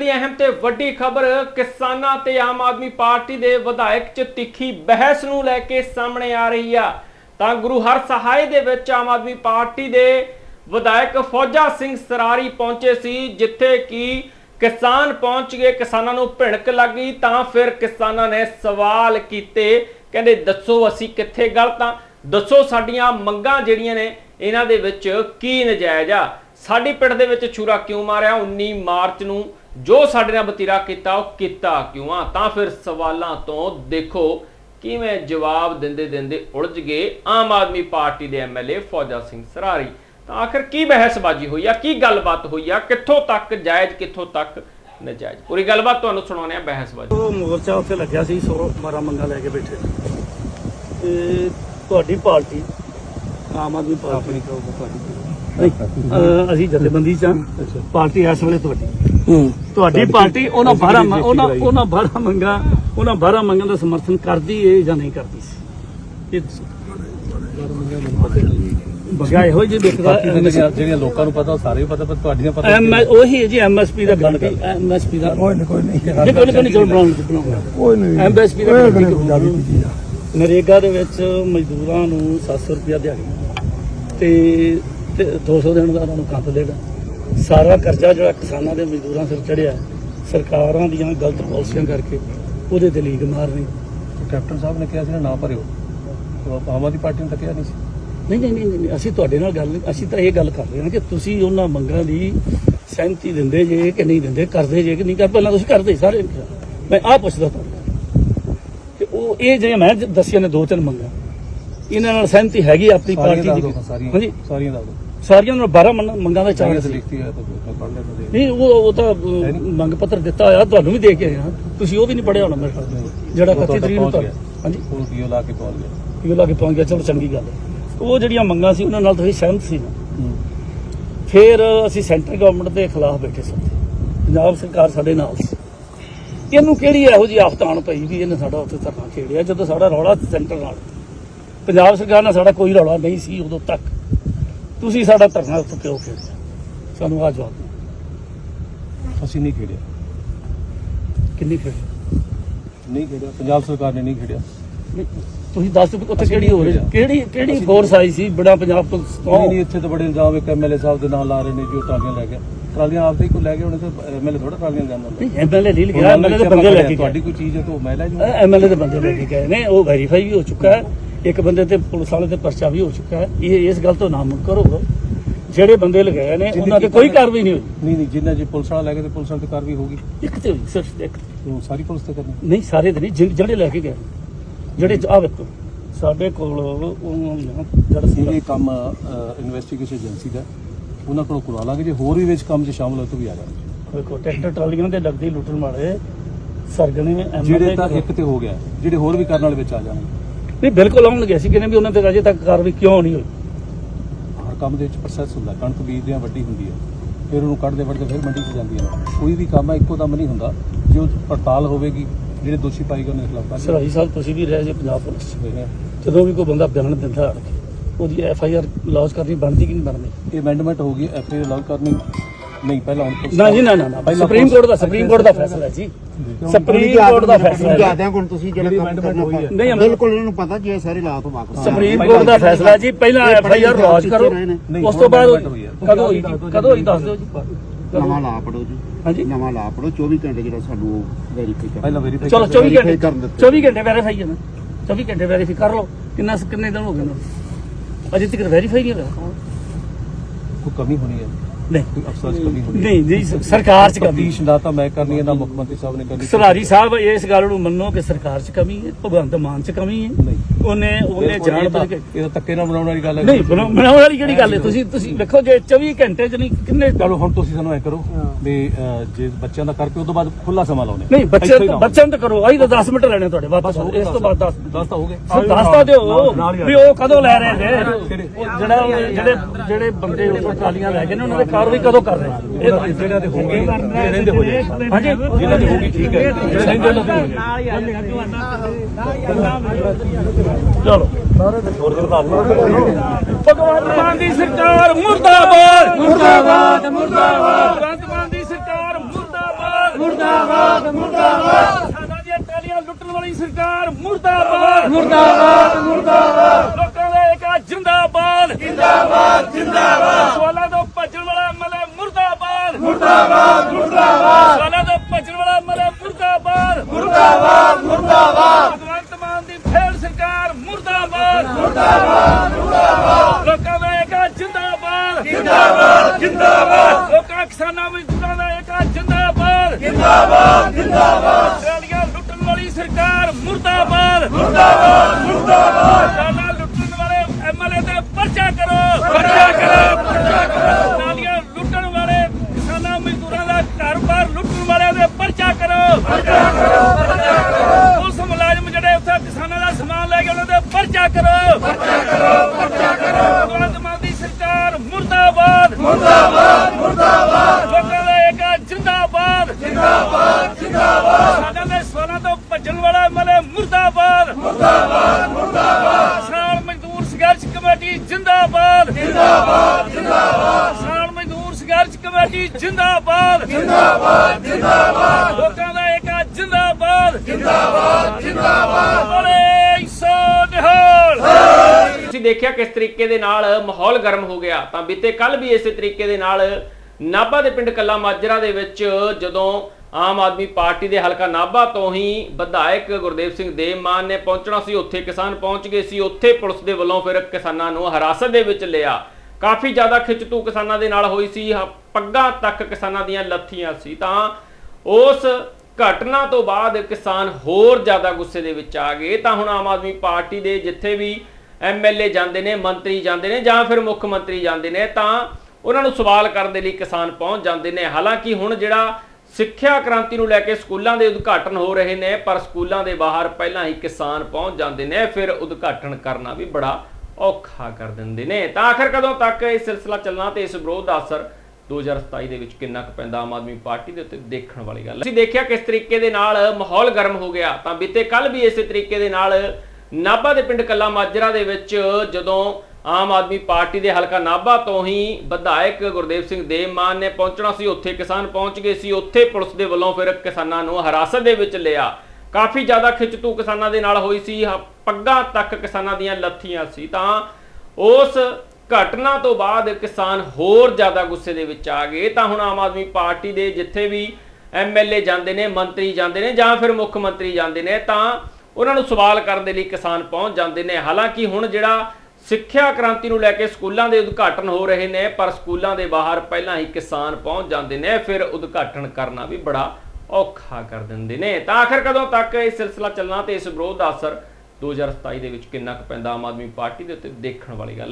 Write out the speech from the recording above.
ਦੀ ਅਹਿਮ ਤੇ ਵੱਡੀ ਖਬਰ, ਕਿਸਾਨਾਂ ਤੇ ਆਮ ਆਦਮੀ ਪਾਰਟੀ ਦੇ ਵਿਧਾਇਕ 'ਚ ਤਿੱਖੀ ਬਹਿਸ ਨੂੰ ਲੈ ਕੇ ਸਾਹਮਣੇ ਆ ਰਹੀ ਆ। ਤਾਂ ਗੁਰੂ ਹਰ ਸਹਾਏ ਦੇ ਵਿੱਚ ਆਮ ਆਦਮੀ ਪਾਰਟੀ ਦੇ ਵਿਧਾਇਕ ਫੌਜਾ ਸਿੰਘ ਸਰਾਰੀ ਪਹੁੰਚੇ ਸੀ, ਜਿੱਥੇ ਕਿ ਕਿਸਾਨ ਪਹੁੰਚ ਗਏ, ਕਿਸਾਨਾਂ ਨੂੰ ਭਿਣਕ ਲੱਗੀ, ਤਾਂ ਫਿਰ ਕਿਸਾਨਾਂ ਨੇ ਸਵਾਲ ਕੀਤੇ, ਕਹਿੰਦੇ ਦੱਸੋ ਅਸੀਂ ਕਿੱਥੇ ਗਲਤ ਆ? ਦੱਸੋ ਸਾਡੀਆਂ ਮੰਗਾਂ ਜਿਹੜੀਆਂ ਨੇ, ਇਹਨਾਂ ਦੇ ਵਿੱਚ ਕੀ ਨਜਾਇਜ਼ ਆ? ਸਾਡੀ ਪਿੰਡ ਦੇ ਵਿੱਚ ਛੁਰਾ ਕਿਉਂ ਮਾਰਿਆ? 19 ਮਾਰਚ ਨੂੰ ਜੋ ਸਾਡੇ ਨਾਲ ਵਤੀਰਾ ਕੀਤਾ ਉਹ ਕੀਤਾ ਕਿਉਂ ਆ? ਤਾਂ ਫਿਰ ਸਵਾਲਾਂ ਤੋਂ ਦੇਖੋ ਕਿਵੇਂ ਜਵਾਬ ਦਿੰਦੇ ਦਿੰਦੇ ਉਲਝ ਗਏ ਆਮ ਆਦਮੀ ਪਾਰਟੀ ਦੇ ਐਮਐਲਏ ਫੌਜਾ ਸਿੰਘ ਸਰਾਰੀ। ਤਾਂ ਆਖਰ ਕੀ ਬਹਿਸਬਾਜ਼ੀ ਹੋਈ ਆ? ਕੀ ਗੱਲਬਾਤ ਹੋਈ ਆ? ਕਿੱਥੋਂ ਤੱਕ ਜਾਇਜ਼ ਕਿੱਥੋਂ ਤੱਕ ਨਜਾਇਜ਼? ਪੂਰੀ ਗੱਲਬਾਤ ਤੁਹਾਨੂੰ ਸੁਣਾਉਂਦੇ ਆ ਬਹਿਸਬਾਜ਼ੀ। ਉਹ ਮੋਰਚਾ ਉੱਥੇ ਲੱਗਿਆ ਸੀ 100 12 ਮੰਗਾ ਲੈ ਕੇ ਬੈਠੇ। ਤੇ ਤੁਹਾਡੀ ਪਾਰਟੀ ਆਮ ਆਦਮੀ ਪਾਰਟੀ। ਅਸੀਂ ਜਥੇਬੰਦੀ ਚ। ਪਾਰਟੀ ਇਸ ਵੇਲੇ ਤੁਹਾਡੀ। ਤੁਹਾਡੀ ਪਾਰਟੀ ਉਹਨਾਂ 12 ਮ- ਉਹਨਾਂ ਉਹਨਾਂ 12 ਮੰਗਾ ਉਹਨਾਂ 12 ਮੰਗਾਂ ਦਾ ਸਮਰਥਨ ਕਰਦੀ ਏ ਜਾਂ ਨਹੀਂ ਕਰਦੀ ਸੀ? ਇਹ ਬਗਾ ਇਹੋ ਜਿਹੀ ਦੇਖਦਾ ਜਿਹੜੀਆਂ ਜਿਹੜੀਆਂ ਲੋਕਾਂ ਨੂੰ ਪਤਾ ਉਹ ਸਾਰੇ ਹੀ ਪਤਾ ਪਰ ਤੁਹਾਡੀਆਂ ਪਤਾ ਐਮ ਉਹੀ ਹੈ ਜੀ ਐਮਐਸਪੀ ਦਾ ਗੱਲ ਕੀ ਐਮਐਸਪੀ ਦਾ। ਕੋਈ ਨਹੀਂ ਕੋਈ ਨਹੀਂ। ਕੋਈ ਨਹੀਂ ਚਲ ਬਣਾਉਣਾ ਕੋਈ ਨਹੀਂ। ਐਮਐਸਪੀ ਦਾ ਗੱਲ ਕੀ ਨਰੇਗਾ ਦੇ ਵਿੱਚ ਮਜ਼ਦੂਰਾਂ ਨੂੰ 700 ਰੁਪਇਆ ਦਿਹਾੜੀ। ਤੇ ਤੇ 200 ਦਿਨ ਦਾ ਉਹਨਾਂ ਨੂੰ ਕੰਤ ਦੇਣਾ ਸਾਰਾ ਕਰਜ਼ਾ ਜਿਹੜਾ ਕਿਸਾਨਾਂ ਦੇ ਮਜ਼ਦੂਰਾਂ ਸਿਰ ਚੜਿਆ ਸਰਕਾਰਾਂ ਦੀਆਂ ਗਲਤ ਪਾਲਿਸੀਆਂ ਕਰਕੇ ਉਹਦੇ ਤੇ ਲੀਕ ਮਾਰਨੀ। ਕੈਪਟਨ ਸਾਹਿਬ ਨੇ ਕਿਹਾ ਸੀ ਨਾ ਭਰਿਓ। ਉਹ ਆਮ ਆਦਮੀ ਪਾਰਟੀ ਨੇ ਤਾਂ ਕਿਹਾ ਨਹੀਂ ਸੀ। ਨਹੀਂ ਨਹੀਂ ਨਹੀਂ ਅਸੀਂ ਤੁਹਾਡੇ ਨਾਲ ਗੱਲ ਅਸੀਂ ਤਾਂ ਇਹ ਗੱਲ ਕਰ ਰਹੇ ਹਾਂ ਕਿ ਤੁਸੀਂ ਉਹਨਾਂ ਮੰਗਾਂ ਦੀ ਸਹਿਮਤੀ ਦਿੰਦੇ ਜੇ ਕਿ ਨਹੀਂ ਦਿੰਦੇ ਕਰਦੇ ਜੇ ਕਿ ਨਹੀਂ ਕਰ ਪਹਿਲਾਂ ਤੁਸੀਂ ਕਰਦੇ ਸਾਰੇ। ਮੈਂ ਆਹ ਪੁੱਛਦਾ ਤੁਹਾਨੂੰ ਕਿ ਉਹ ਇਹ ਜਿਹੜੇ ਮੈਂ ਦੱਸੀਆਂ ਨੇ ਦੋ ਤਿੰਨ ਮੰਗਾਂ ਇਹਨਾਂ ਨਾਲ ਸਹਿਮਤੀ ਹੈਗੀ ਆਪਣੀ ਪਾਰਟੀ ਦੀ ਹਾਂਜੀ। ਸਾਰੀਆਂ ਦੱਸ ਦਿਓ। ਸਾਰੀਆਂ ਨਾਲ 12 ਮੰਨ- ਮੰਗਾਂ ਦਾ ਚਾਰ ਚਾਹੀਏ ਤਾਂ ਸੀ ਲਿਖਤੀ ਹੈ ਤਾਂ ਨਹੀਂ ਉਹ ਉਹ ਤਾਂ ਮੰਗ ਪੱਤਰ ਦਿੱਤਾ ਹੋਇਆ ਤੁਹਾਨੂੰ ਵੀ ਦੇ ਕੇ ਹਾਂ ਤੁਸੀਂ ਉਹ ਵੀ ਨਹੀਂ ਪੜਿਆ ਹੋਣਾ ਮੇਰੇ ਖਿਆਲ ਨਾਲ। ਜਿਹੜਾ ਉਹ 31 ਤੁਹਾਡਾ ਤਰੀਕ ਨੂੰ ਤੁਹਾਨੂੰ ਹਾਂਜੀ। ਉਹ ਪੀਓ ਲਾ ਕੇ ਪਹੁੰਚ ਗਿਆ? ਇਹ ਲਾ ਕੇ ਪਹੁੰਚ ਗਿਆ? ਚਲੋ ਚੰਗੀ ਗੱਲ ਉਹ ਜਿਹੜੀਆਂ ਮੰਗਾਂ ਸੀ ਉਹਨਾਂ ਨਾਲ ਤੁਸੀਂ ਸਹਿਮਤ ਸੀ ਨਾ? ਫਿਰ ਅਸੀਂ ਸੈਂਟਰ ਗਵਰਨਮੈਂਟ ਦੇ ਖਿਲਾਫ ਬੈਠੇ ਸੀ ਪੰਜਾਬ ਸਰਕਾਰ ਸਾਡੇ ਨਾਲ ਸੀ। ਇਹਨੂੰ ਕਿਹੜੀ ਇਹੋ ਜੀ ਆਫਤ ਆਣ ਪਈ ਵੀ ਇਹਨੇ ਸਾਡਾ ਉੱਥੇ ਧਰਨਾ ਛੇੜਿਆ ਜਦੋਂ ਸਾਡਾ ਰੌਲਾ ਸੈਂਟਰ ਨਾਲ। ਪੰਜਾਬ ਸਰਕਾਰ ਨਾਲ ਸਾਡਾ ਕੋਈ ਰੌਲਾ ਨਹੀਂ ਸੀ ਉਦੋਂ ਤੱਕ। ਤੁਸੀਂ ਸਾਡਾ ਧਰਨਾ ਉੱਥੇ ਕਿਉਂ ਛੇੜਿਆ ਸਾਨੂੰ ਆ ਜਵਾਬ ਦਿਓ। ਅਸੀਂ ਨਹੀਂ ਖੇਡਿਆ। ਕਿੰਨੀ ਖੇੜੀ ਨਹੀਂ ਖੇਡਿਆ। ਪੰਜਾਬ ਸਰਕਾਰ ਨੇ ਨਹੀਂ ਖੇਡਿਆ। ਤੁਸੀਂ ਦੱਸ ਦਿਓ ਵੀ ਉੱਥੇ ਕਿਹੜੀ ਹੋ ਰਹੀ ਕਿਹੜੀ ਕਿਹੜੀ ਫੋਰਸ ਆਈ ਸੀ ਬੜਾ ਪੰਜਾਬ ਪੁਲਿਸ ਨਹੀਂ ਤੋਂ ਨਹੀਂ ਇੱਥੇ ਤਾਂ ਬੜੇ ਇਲਜ਼ਾਮ ਇੱਕ ਐਮਐਲਏ ਸਾਹਿਬ ਦੇ ਨਾਲ ਲਾ ਰਹੇ ਨੇ ਜੋ ਟਰਾਲੀਆਂ ਲੈ ਕੇ। ਟਰਾਲੀਆਂ ਆਪਦੇ ਹੀ ਕੋਈ ਲੈ ਕੇ ਉਹਨੇ ਤਾਂ ਐਮਐਲਏ ਥੋੜਾ ਟਰਾਲੀਆਂ ਜਾਂਦਾ ਹੁੰਦਾ ਐਮਐਲਏ ਨਹੀਂ ਹੁਣ ਲਿਖਿਆ ਐਮਐਲਏ ਦੇ ਬੰਦੇ ਲੈ ਕੇ ਗਏ। ਤੁਹਾਡੀ ਕੋਈ ਚੀਜ਼ ਹੈ ਤਾਂ ਉਹ ਮੈਂ ਲੈ ਜਾਊਂਗਾ ਐਮਐਲਏ ਦੇ ਬੰਦੇ ਲੈ ਕੇ ਗਏ ਨੇ ਉਹ ਵੈਰੀਫਾਈ ਵੀ ਹੋ ਚੁੱਕਾ ਹੈ। ਇੱਕ ਬੰਦੇ ਤੇ ਪੁਲਿਸ ਵਾਲੇ ਤੇ ਪਰਚਾ ਵੀ ਹੋ ਚੁੱਕਾ ਹੈ। ਇਹ ਇਸ ਗੱਲ ਤੋਂ ਨਾ ਮੁਨਕਰ ਕਰੋ ਜਿਹੜੇ ਬੰਦੇ ਲਗਾਏ ਨੇ ਉਹਨਾਂ ਤੇ ਕੋਈ ਕਾਰਵਾਈ ਨਹੀਂ ਹੋਈ। ਨਹੀਂ ਨਹੀਂ ਜਿੰਨਾ ਜੇ ਪੁਲਿਸ ਵਾਲਾ ਲੈ ਕੇ ਤੇ ਪੁਲਿਸ ਵਾਲੇ ਤੇ ਕਾਰਵਾਈ ਹੋਗੀ ਇੱਕ ਤੇ ਹੋਈ ਸਿਰਫ ਇੱਕ। ਸਾਰੀ ਪੁਲਿਸ ਤੇ ਕਰਨੀ। ਨਹੀਂ ਸਾਰੇ ਤੇ ਨਹੀਂ ਜਿਹੜੇ ਲੈ ਕੇ ਗਏ। ਜਿਹੜੇ ਆ ਵੇਖੋ ਸਾਡੇ ਕੋਲ ਉਹ ਜਿਹੜਾ ਇਹ ਸੀ ਕੰਮ ਇਨਵੈਸਟੀਗੇਸ਼ਨ ਏਜੰਸੀ ਦਾ ਉਹਨਾਂ ਕੋਲੋਂ ਕਰਵਾ ਲਾਂਗੇ। ਜੇ ਹੋਰ ਵੀ ਵਿੱਚ ਕੰਮ 'ਚ ਸ਼ਾਮਲ ਹੋ ਤਾਂ ਵੀ ਆ ਜਾਣਗੇ। ਵੇਖੋ ਟਰੈਕਟਰ ਟਰਾਲੀਆਂ ਦੇ ਲੱਗਦੀ ਲੁੱਟਣ ਵਾਲੇ ਸਰਗਣੇ ਜਿਹੜੇ ਐਮਐਲਏ ਤਾਂ ਇੱਕ ਤੇ ਹੋ ਗਿਆ। ਜਿਹੜੇ ਹੋਰ ਵੀ ਕਰਨ ਵਾਲੇ ਵਿੱਚ ਆ ਜਾਣਗੇ। ਨਹੀਂ ਬਿਲਕੁਲ ਆਉਣਗੇ ਅਸੀਂ ਕਹਿੰਦੇ ਵੀ ਉਹਨਾਂ ਤੇ ਅਜੇ ਤੱਕ ਕਾਰਵਾਈ ਕਿਉਂ ਨਹੀਂ ਹੋਈ। ਹਰ ਕੰਮ ਦੇ ਵਿੱਚ ਪ੍ਰੋਸੈਸ ਹੁੰਦਾ ਕਣਕ ਬੀਜਦੇ ਆ ਵੱਡੀ ਹੁੰਦੀ ਹੈ ਫਿਰ ਉਹਨੂੰ ਕੱਢਦੇ ਵੱਢਦੇ ਫਿਰ ਮੰਡੀ 'ਚ ਜਾਂਦੀ ਹੈ ਕੋਈ ਵੀ ਕੰਮ ਹੈ ਇੱਕੋ ਦਮ ਨਹੀਂ ਹੁੰਦਾ ਜੇ ਉਹ ਪੜਤਾਲ ਹੋਵੇਗੀ ਜਿਹੜੇ ਦੋਸ਼ੀ ਪਾਈ ਗਏ ਉਹਨਾਂ ਦੇ ਖਿਲਾਫ ਸਰਾਈ ਸਾਹਿਬ ਤੁਸੀਂ ਵੀ ਰਹੇ ਜੇ ਪੰਜਾਬ ਪੁਲਿਸ। ਹੋਵੇਗੀ। ਜਦੋਂ ਵੀ ਕੋਈ ਬੰਦਾ ਬਿਆਨ ਦਿੰਦਾ ਉਹਦੀ ਐਫ ਆਈ ਆਰ ਲੌਂਚ ਕਰਨੀ ਬਣਦੀ ਕਿ ਨਹੀਂ ਬਣਦੀ? ਇਹ ਅਮੈਂਡਮੈਂਟ ਹੋ ਗਈ ਐਫ ਆਈ ਆਰ ਕਰਨੀ। ਨਹੀਂ ਪਹਿਲਾਂ ਨਾ ਜੀ ਨਾ ਨਾ ਨਾ ਪਹਿਲਾਂ ਸੁਪਰੀਮ ਕੋਰਟ ਦਾ ਸੁਪਰੀਮ ਕੋਰਟ ਦਾ ਫੈਸਲਾ ਹੈ ਜੀ ਸੁਪਰੀਮ ਕੋਰਟ ਦਾ ਫੈਸਲਾ ਹੈ ਜ਼ਿਆਦਾ ਹੁਣ ਤੁਸੀਂ ਜਿਹੜਾ ਕੰਮ ਕਰਨਾ ਹੋਈ ਹੈ। ਨਹੀਂ, ਬਿਲਕੁਲ ਇਹਨਾਂ ਨੂੰ ਪਤਾ ਜੀ ਇਹ ਸਾਰੇ ਲਾ ਤੋਂ ਵਾਕਫ। ਸੁਪਰੀਮ ਕੋਰਟ ਦਾ ਫੈਸਲਾ ਹੈ ਜੀ ਪਹਿਲਾਂ ਐਫ ਆਈ ਆਰ ਲੌਂਚ ਕਰੋ। ਉਸ ਤੋਂ ਬਾਅਦ। ਕਦੋਂ ਹੋਈ ਜੀ? ਕਦੋਂ ਹੋਈ ਦੱਸ ਦਿਓ ਜੀ। ਨਵਾਂ ਲਾ ਪੜੋ ਜੀ। ਹਾਂਜੀ? ਨਵਾਂ ਲਾ ਪੜੋ 24 ਘੰਟੇ ਜਿਹੜਾ ਸਾਨੂੰ ਵੈਰੀਫਾਈ ਕਰ ਪਹਿਲਾਂ ਵੈਰੀਫਾਈ ਚਲੋ 24 verify ਘੰਟੇ ਕਰਨ ਦਿੱਤੇ। 24 ਘੰਟੇ ਵੈਰੀਫਾਈ ਹੈ ਨਾ। 24 ਘੰਟੇ ਵੈਰੀਫਾਈ ਕਰ ਲਓ। ਕਿੰਨਾ ਕਿੰਨੇ ਦਿਨ ਹੋ ਗਏ ਨਾ? ਅਜੇ ਤੱਕ ਵੈਰੀਫਾਈ ਨਹੀਂ ਹੋਇਆ। ਕੋਈ ਕਮੀ ਹੋਣੀ ਹੈ? ਨਹੀਂ ਕੋਈ ਅਫਸਰ 'ਚ ਕਮੀ ਹੋਣੀ ਹੈ। ਨਹੀਂ ਜੀ ਸਰਕਾਰ ਚ ਕਮੀ ਤਫਤੀਸ਼ ਨਾ ਤਾਂ ਮੈਂ ਕਰਨੀ ਹੈ ਨਾ ਮੁੱਖ ਮੰਤਰੀ ਸਾਹਿਬ ਨੇ ਕਰਨੀ। ਸਰਾਰੀ ਸਾਹਿਬ ਇਸ ਗੱਲ ਨੂੰ ਮੰਨੋ ਕਿ ਸਰਕਾਰ ਚ ਕਮੀ ਹੈ ਭਗਵੰਤ ਮਾਨ ਚ ਕਮੀ ਹੈ। ਨਹੀਂ। ਉਹਨੇ ਉਹਨੇ ਬਿਲਕੁਲ ਜਾਣ ਇਹ ਤਾਂ- ਬੁੱਝ ਕੇ ਇਹ ਤਾਂ ਧੱਕੇ ਨਾਲ ਬਣਾਉਣ ਵਾਲੀ ਗੱਲ ਹੈ। ਨਹੀਂ ਬਣਾ- ਬਣਾਉਣ ਵਾਲੀ ਕਿਹੜੀ ਗੱਲ ਹੈ? ਤੁਸੀਂ ਤੁਸੀਂ ਵੇਖੋ ਜੇ 24 ਘੰਟੇ ਚ ਨਹੀਂ ਕਿੰਨੇ ਚਲੋ ਹੁਣ ਤੁਸੀਂ ਸਾਨੂੰ ਐ ਕਰੋ ਵੀ ਅਹ, ਜੇ ਬੱਚਿਆਂ ਦਾ ਕਰਕੇ ਉਸ ਤੋਂ ਬਾਅਦ ਖੁੱਲਾ ਸਮਾਂ ਲਾਉਣੇ ਨਹੀਂ ਬੱਚੇ ਬੱਚਿਆਂ ਤੇ ਕਰੋ। ਆਹੀ ਤਾਂ 10 ਮਿੰਟ ਲੈਣੇ ਤੁਹਾਡੇ ਵਾਪਸ ਇਸ ਤੋਂ ਬਾਅਦ 10 10 ਤਾਂ ਹੋ ਗਏ। ਦੱਸ ਤਾਂ ਦਿਓ। ਵੀ ਉਹ ਕਦੋਂ ਲੈ ਰਹੇ ਨੇ? ਉਹ ਜਿਹੜਾ ਉਹ ਜਿਹੜੇ ਜਿਹੜੇ ਬੰਦੇ ਉੱਪਰ ਟਰਾਲੀਆਂ ਲੈ ਗਏ ਨੇ ਉਹਨਾਂ ਦੇ ਕਾਰਵਾਈ ਕਦੋਂ ਕਰ ਰਹੇ ਇਹ ਜਿਹੜਾ ਤੇ ਹੋਗੇ ਜਿਹੜੇ ਰਹਿੰਦੇ ਹੋ ਜੇ ਹਾਂਜੀ। ਜਿਹਨਾਂ ਦੀ ਹੋਗੀ ਠੀਕ ਹੈ। ਜਿਹੜੇ ਰਹਿੰਦੇ ਨਾਲ ਹੀ ਚਲੋ। ਭਗਵੰਤ ਮਾਨ ਦੀ ਸਰਕਾਰ ਮੁਰਦਾਬਾਦ। ਮੁਰਦਾਬਾਦ ਮੁਰਦਾਬਾਦ। ਭਗਵੰਤ ਮਾਨ ਦੀ ਸਰਕਾਰ ਮੁਰਦਾਬਾਦ। ਮੁਰਦਾਬਾਦ ਮੁਰਦਾਬਾਦ। ਸਾਡਾ ਦੀਆਂ ਟਾਲੀਆਂ ਲੁੱਟਣ ਵਾਲੀ ਸਰਕਾਰ ਮੁਰਦਾਬਾਦ। ਮੁਰਦਾਬਾਦ ਮੁਰਦਾਬਾਦ। ਲੋਕਾਂ ਦਾ ਏਕਾ ਜਿੰਦਾਬਾਦ। ਜਿੰਦਾਬਾਦ ਜਿੰਦਾਬਾਦ। ਮੁਰਦਾਬਾਦ ਮੁਰਦਾਬਾਦ। ਸਵਾਲਾਂ ਤੋਂ ਭੱਜਣ ਵਾਲਾ ਮਲੇ ਮੁਰਦਾਬਾਦ। ਮੁਰਦਾਬਾਦ ਮੁਰਦਾਬਾਦ। ਭਗਵੰਤ ਮਾਨ ਦੀ ਫੇਲ ਸਰਕਾਰ ਮੁਰਦਾਬਾਦ। ਮੁਰਦਾਬਾਦ ਮੁਰਦਾਬਾਦ। ਲੋਕਾਂ ਦਾ ਏਕਾ ਜਿੰਦਾਬਾਦ। ਜਿੰਦਾਬਾਦ ਜਿੰਦਾਬਾਦ। ਲੋਕਾਂ ਕਿਸਾਨਾਂ ਮਜ਼ਦੂਰਾਂ ਦਾ ਏਕਾ ਜਿੰਦਾਬਾਦ। ਜਿੰਦਾਬਾਦ ਜਿੰਦਾਬਾਦ। ਰੈਲੀਆਂ ਲੁੱਟਣ ਵਾਲੀ ਸਰਕਾਰ ਮੁਰਦਾਬਾਦ। ਮੁਰਦਾਬਾਦ ਮੁਰਦਾਬਾਦ ਰੈਲੀਆਂ ਲੁੱਟਣ ਵਾਲੇ ਐਮਐਲਏ ਤੇ ਪਰਚਾ ਕਰੋ ਪਰਚਾ ਕਰੋ ਪਰਚਾ ਕਰੋ ਰੈਲੀਆਂ ਲੁੱਟਣ ਵਾਲੇ ਕਿਸਾਨਾਂ ਮਜ਼ਦੂਰਾਂ ਦਾ ਘਰ-ਬਾਰ ਲੁੱਟਣ ਵਾਲਿਆਂ ਦੇ ਪਰਚਾ ਕਰੋ ਪਰਚਾ ਕਰੋ ਪਰਚਾ ਕਰੋ ਪੁਲਿਸ ਮੁਲਾਜ਼ਮ ਜਿਹੜੇ ਉੱਥੇ ਕਿਸਾਨਾਂ ਦਾ ਸਮਾਨ ਲੈ ਕੇ ਉਹਨਾਂ ਦੇ ਪਰਚਾ ਕਰੋ। ਪਰਚਾ ਕਰੋ ਪਰਚਾ ਕਰੋ। ਭਗਵੰਤ ਮਾਨ ਦੀ ਸਰਕਾਰ ਮੁਰਦਾਬਾਦ। ਮੁਰਦਾਬਾਦ ਮੁਰਦਾਬਾਦ। ਲੋਕਾਂ ਦਾ ਏਕਾ ਜਿੰਦਾਬਾਦ। ਜਿੰਦਾਬਾਦ ਜਿੰਦਾਬਾਦ। ਸਾਡਾ ਦੇ ਸਵਾਲਾਂ ਤੋਂ ਭੱਜਣ ਵਾਲਾ ਮਲੇ ਮੁਰਦਾਬਾਦ। ਮੁਰਦਾਬਾਦ ਮੁਰਦਾਬਾਦ। ਕਿਸਾਨ ਮਜ਼ਦੂਰ ਸੰਘਰਸ਼ ਕਮੇਟੀ ਜਿੰਦਾਬਾਦ। ਜਿੰਦਾਬਾਦ ਜਿੰਦਾਬਾਦ। ਕਿਸਾਨ ਮਜ਼ਦੂਰ ਸੰਘਰਸ਼ ਕਮੇਟੀ ਜਿੰਦਾਬਾਦ। ਜਿੰਦਾਬਾਦ ਜਿੰਦਾਬਾਦ। ਲੋਕਾਂ ਦਾ ਏਕਾ ਜਿੰਦਾਬਾਦ। ਜਿੰਦਾਬਾਦ ਜਿੰਦਾਬਾਦ। ਬੋਲੇ ਨਿਹਾਲ ਤੁਸੀਂ ਦੇਖਿਆ ਕਿਸ ਤਰੀਕੇ ਦੇ ਨਾਲ ਮਾਹੌਲ ਗਰਮ ਹੋ ਗਿਆ? ਤਾਂ ਬੀਤੇ ਕੱਲ ਵੀ ਇਸੇ ਤਰੀਕੇ ਦੇ ਨਾਲ ਨਾਭਾ ਦੇ ਪਿੰਡ ਕੱਲਾ ਮਾਜਰਾ ਦੇ ਵਿੱਚ ਜਦੋਂ ਆਮ ਆਦਮੀ ਪਾਰਟੀ ਦੇ ਹਲਕਾ ਨਾਭਾ ਤੋਂ ਹੀ ਵਿਧਾਇਕ ਗੁਰਦੇਵ ਸਿੰਘ ਦੇਵ ਮਾਨ ਨੇ ਪਹੁੰਚਣਾ ਸੀ, ਉੱਥੇ ਕਿਸਾਨ ਪਹੁੰਚ ਗਏ ਸੀ, ਉੱਥੇ ਪੁਲਿਸ ਦੇ ਵੱਲੋਂ ਫਿਰ ਕਿਸਾਨਾਂ ਨੂੰ ਹਿਰਾਸਤ ਦੇ ਵਿੱਚ ਲਿਆ। ਕਾਫੀ ਜ਼ਿਆਦਾ ਖਿੱਚਤੂ ਕਿਸਾਨਾਂ ਦੇ ਨਾਲ ਹੋਈ ਸੀ ਪੱਗਾਂ ਤੱਕ ਕਿਸਾਨਾਂ ਦੀਆਂ ਲੱਥੀਆਂ ਸੀ। ਤਾਂ ਉਸ ਘਟਨਾ ਤੋਂ ਬਾਅਦ ਕਿਸਾਨ ਹੋਰ ਜ਼ਿਆਦਾ ਗੁੱਸੇ ਦੇ ਵਿੱਚ ਆ ਗਏ। ਤਾਂ ਹੁਣ ਆਮ ਆਦਮੀ ਪਾਰਟੀ ਦੇ ਜਿੱਥੇ ਵੀ ਐਮਐਲਏ ਜਾਂਦੇ ਨੇ, ਮੰਤਰੀ ਜਾਂਦੇ ਨੇ ਜਾਂ ਫਿਰ ਮੁੱਖ ਮੰਤਰੀ ਜਾਂਦੇ ਨੇ, ਤਾਂ ਉਹਨਾਂ ਨੂੰ ਸਵਾਲ ਕਰਨ ਦੇ ਲਈ ਕਿਸਾਨ ਪਹੁੰਚ ਜਾਂਦੇ ਨੇ। ਹਾਲਾਂਕਿ ਹੁਣ ਜਿਹੜਾ ਸਿੱਖਿਆ ਕ੍ਰਾਂਤੀ ਨੂੰ ਲੈ ਕੇ ਸਕੂਲਾਂ ਦੇ ਉਦਘਾਟਨ ਹੋ ਰਹੇ ਨੇ, ਪਰ ਸਕੂਲਾਂ ਦੇ ਬਾਹਰ ਪਹਿਲਾਂ ਹੀ ਕਿਸਾਨ ਪਹੁੰਚ ਜਾਂਦੇ ਨੇ, ਫਿਰ ਉਦਘਾਟਨ ਕਰਨਾ ਵੀ ਬੜਾ ਔਖਾ ਕਰ ਦਿੰਦੇ ਨੇ। ਤਾਂ ਆਖਰ ਕਦੋਂ ਤੱਕ ਇਹ ਸਿਲਸਿਲਾ ਚੱਲਣਾ ਤੇ ਇਸ ਵਿਰੋਧ ਦਾ ਅਸਰ 2027 ਦੇ ਵਿੱਚ ਕਿੰਨਾ ਕੁ ਪੈਂਦਾ ਆਮ ਆਦਮੀ ਪਾਰਟੀ ਦੇ ਉੱਤੇ ਦੇਖਣ ਵਾਲੀ ਗੱਲ। ਹੈ ਦੇਖਿਆ ਕਿਸ ਤਰੀਕੇ ਦੇ ਨਾਲ ਮਾਹੌਲ ਗਰਮ ਹੋ ਗਿਆ, ਤਾਂ ਬੀਤੇ ਕੱਲ ਵੀ ਇਸੇ ਤਰੀਕੇ ਦੇ ਨਾਲ ਨਾਭਾ ਦੇ ਪਿੰਡ ਕੱਲਾ ਮਾਜਰਾ ਦੇ ਵਿੱਚ ਜਦੋਂ ਆਮ ਆਦਮੀ ਪਾਰਟੀ ਦੇ ਹਲਕਾ ਨਾਭਾ ਤੋਂ ਹੀ ਵਿਧਾਇਕ ਗੁਰਦੇਵ ਸਿੰਘ ਦੇਵ ਮਾਨ ਨੇ ਪਹੁੰਚਣਾ ਸੀ, ਉੱਥੇ ਕਿਸਾਨ ਪਹੁੰਚ ਗਏ ਸੀ, ਉੱਥੇ ਪੁਲਿਸ ਦੇ ਵੱਲੋਂ ਫਿਰ ਕਿਸਾਨਾਂ ਨੂੰ ਹਿਰਾਸਤ ਦੇ ਵਿੱਚ ਲਿਆ। ਕਾਫੀ ਜ਼ਿਆਦਾ ਖਿੱਚਤੂ ਕਿਸਾਨਾਂ ਦੇ ਨਾਲ ਹੋਈ ਸੀ ਪੱਗਾਂ ਤੱਕ ਕਿਸਾਨਾਂ ਦੀਆਂ ਲੱਥੀਆਂ ਸੀ, ਤਾਂ ਉਸ ਘਟਨਾ ਤੋਂ ਬਾਅਦ ਕਿਸਾਨ ਹੋਰ ਜ਼ਿਆਦਾ ਗੁੱਸੇ ਦੇ ਵਿੱਚ ਆ ਗਏ। ਤਾਂ ਹੁਣ ਆਮ ਆਦਮੀ ਪਾਰਟੀ ਦੇ ਜਿੱਥੇ ਵੀ ਐਮਐਲਏ ਜਾਂਦੇ ਨੇ, ਮੰਤਰੀ ਜਾਂਦੇ ਨੇ ਜਾਂ ਫਿਰ ਮੁੱਖ ਮੰਤਰੀ ਜਾਂਦੇ ਨੇ, ਤਾਂ ਉਹਨਾਂ ਨੂੰ ਸਵਾਲ ਕਰਨ ਦੇ ਲਈ ਕਿਸਾਨ ਪਹੁੰਚ ਜਾਂਦੇ ਨੇ। ਹਾਲਾਂਕਿ ਹੁਣ ਜਿਹੜਾ ਸਿੱਖਿਆ ਕ੍ਰਾਂਤੀ ਨੂੰ ਲੈ ਕੇ ਸਕੂਲਾਂ ਦੇ ਉਦਘਾਟਨ ਹੋ ਰਹੇ ਨੇ, ਪਰ ਸਕੂਲਾਂ ਦੇ ਬਾਹਰ ਪਹਿਲਾਂ ਹੀ ਕਿਸਾਨ ਪਹੁੰਚ ਜਾਂਦੇ ਨੇ, ਫਿਰ ਉਦਘਾਟਨ ਕਰਨਾ ਵੀ ਬੜਾ ਔਖਾ ਕਰ ਦਿੰਦੇ ਨੇ। ਤਾਂ ਆਖਰ ਕਦੋਂ ਤੱਕ ਇਹ ਸਿਲਸਿਲਾ ਚੱਲਣਾ ਤੇ ਇਸ ਵਿਰੋਧ ਦਾ ਅਸਰ 2027 ਦੇ ਵਿੱਚ ਕਿੰਨਾ ਕੁ ਪੈਂਦਾ ਆਮ ਆਦਮੀ ਪਾਰਟੀ ਦੇ ਉੱਤੇ ਦੇਖਣ ਵਾਲੀ ਗੱਲ